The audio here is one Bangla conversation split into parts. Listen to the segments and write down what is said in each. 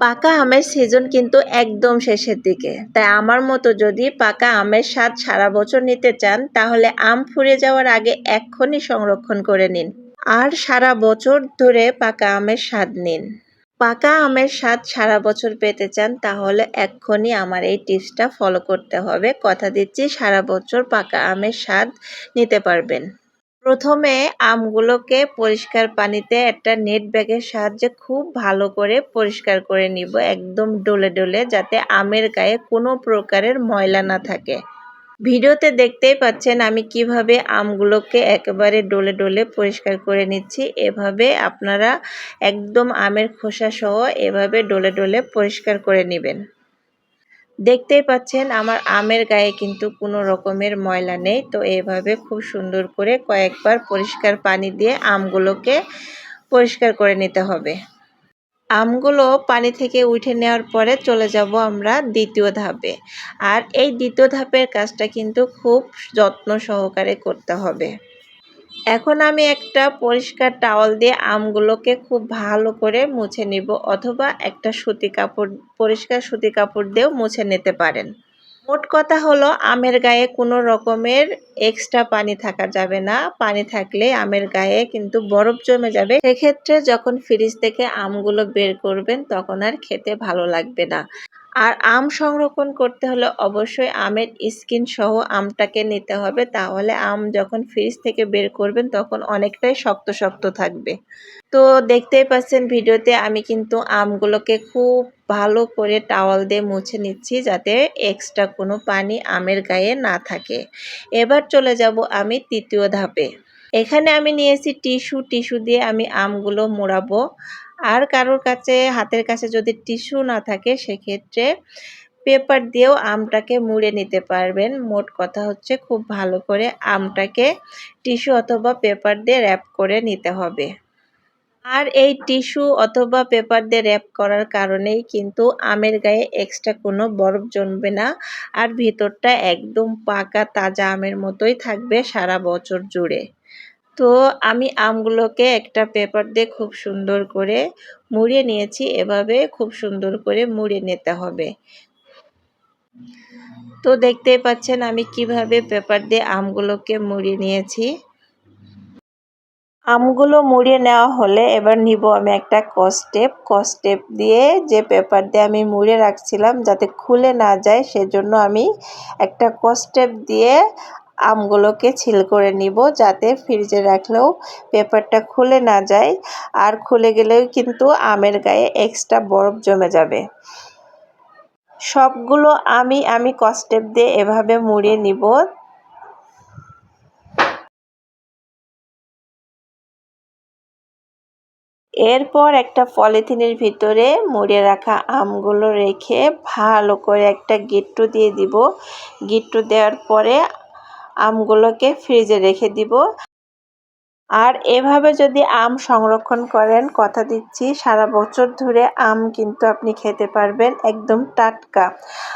পাকা আমের সিজন কিন্তু একদম শেষের দিকে। তাই আমার মতো যদি পাকা আমের স্বাদ সারা বছর নিতে চান, তাহলে আম ফুরে যাওয়ার আগে এক্ষুনি সংরক্ষণ করে নিন। আর সারা বছর ধরে পাকা আমের স্বাদ নিন। পাকা আমের স্বাদ সারা বছর পেতে চান, তাহলে এক্ষুনি আমার এই টিপসটা ফলো করতে হবে। কথা দিচ্ছি, সারা বছর পাকা আমের স্বাদ নিতে পারবেন। প্রথমে আমগুলোকে পরিষ্কার পানিতে একটা নেট ব্যাগের সাহায্যে খুব ভালো করে পরিষ্কার করে নিব, একদম ডলে ডলে, যাতে আমের গায়ে কোনো প্রকারের ময়লা না থাকে। ভিডিওতে দেখতেই পাচ্ছেন আমি কীভাবে আমগুলোকে একেবারে ডলে ডলে পরিষ্কার করে নিচ্ছি। এভাবে আপনারা একদম আমের খোসা সহ এভাবে ডলে ডলে পরিষ্কার করে নেবেন। দেখতেই পাচ্ছেন, আমার আমের গায়ে কিন্তু কোনো রকমের ময়লা নেই। তো এভাবে খুব সুন্দর করে কয়েকবার পরিষ্কার পানি দিয়ে আমগুলোকে পরিষ্কার করে নিতে হবে। আমগুলো পানি থেকে উঠে নেওয়ার পরে চলে যাব আমরা দ্বিতীয় ধাপে। আর এই দ্বিতীয় ধাপের কাজটা কিন্তু খুব যত্ন সহকারে করতে হবে। এখন আমি একটা পরিষ্কার টাওয়াল দিয়ে আমগুলোকে খুব ভালো করে মুছে নিব অথবা একটা সুতি কাপড়, পরিষ্কার সুতি কাপড় দিয়েও মুছে নিতে পারেন। মোট কথা হলো, আমের গায়ে কোনো রকমের এক্সট্রা পানি থাকা যাবে না। পানি থাকলে আমের গায়ে কিন্তু বরফ জমে যাবে। সেক্ষেত্রে যখন ফ্রিজ থেকে আমগুলো বের করবেন, তখন আর খেতে ভালো লাগবে না। আর আম সংরক্ষণ করতে হলে অবশ্যই আমের স্কিন সহ আমটাকে নিতে হবে। তাহলে আম যখন ফ্রিজ থেকে বের করবেন, তখন অনেকটাই শক্ত শক্ত থাকবে। তো দেখতেই পাচ্ছেন ভিডিওতে আমি কিন্তু আমগুলোকে খুব ভালো করে টাওয়াল দিয়ে মুছে নিচ্ছি যাতে এক্সট্রা কোনো পানি আমের গায়ে না থাকে। এবার চলে যাব আমি তৃতীয় ধাপে। এখানে আমি নিয়েছি টিস্যু টিস্যু দিয়ে আমি আমগুলো মোড়াবো। আর কারোর কাছে, হাতের কাছে যদি টিস্যু না থাকে, সেক্ষেত্রে পেপার দিয়েও আমটাকে মুড়ে নিতে পারবেন। মোট কথা হচ্ছে খুব ভালো করে আমটাকে টিস্যু অথবা পেপার দিয়ে র্যাপ করে নিতে হবে। আর এই টিস্যু অথবা পেপার দিয়ে র্যাপ করার কারণেই কিন্তু আমের গায়ে এক্সট্রা কোনো বরফ জমবে না। আর ভিতরটা একদম পাকা, তাজা আমের মতোই থাকবে সারা বছর জুড়ে। তো আমি আমগুলোকে একটা পেপার দিয়ে খুব সুন্দর করে মুড়িয়ে নিয়েছি। এভাবে খুব সুন্দর করে মুড়িয়ে নিতে হবে। তো দেখতেই পাচ্ছেন আমি কীভাবে পেপার দিয়ে আমগুলোকে মুড়িয়ে নিয়েছি। আমগুলো মুড়িয়ে নেওয়া হলে এবার নিব আমি একটা কস্টেপ কস্টেপ দিয়ে যে পেপার দিয়ে আমি মুড়ে রাখছিলাম যাতে খুলে না যায়, সেজন্য আমি একটা কস্টেপ দিয়ে আমগুলোকে ছিল করে নিব যাতে ফ্রিজে রাখলেও পেপারটা খুলে না যায়। আর খুলে গেলেও কিন্তু আমের গায়ে এক্সট্রা বরফ জমে যাবে। সবগুলো আমি আমি কস্টেপ দিয়ে এভাবে মুড়িয়ে নিব। এরপর একটা পলিথিনের ভিতরে মুড়ে রাখা আমগুলো রেখে ভালো করে একটা গিট্টু দিয়ে দিব। গিট্টু দেওয়ার পরে আমগুলোকে ফ্রিজে রেখে দিব। আর এভাবে যদি আম সংরক্ষণ করেন, কথা দিচ্ছি, সারা বছর ধরে আম কিন্তু আপনি খেতে পারবেন একদম টাটকা।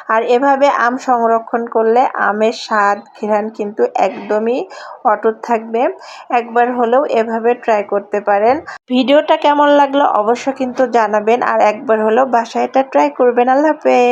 আর এভাবে আম সংরক্ষণ করলে আমের স্বাদ, ঘ্রাণ কিন্তু একদমই অটুট থাকবে। একবার হলেও এভাবে ট্রাই করতে পারেন। ভিডিওটা কেমন লাগল অবশ্য কিন্তু জানাবেন আর একবার হলেও বাসায় এটা ট্রাই করবেন। আল্লাহ হাফেজ।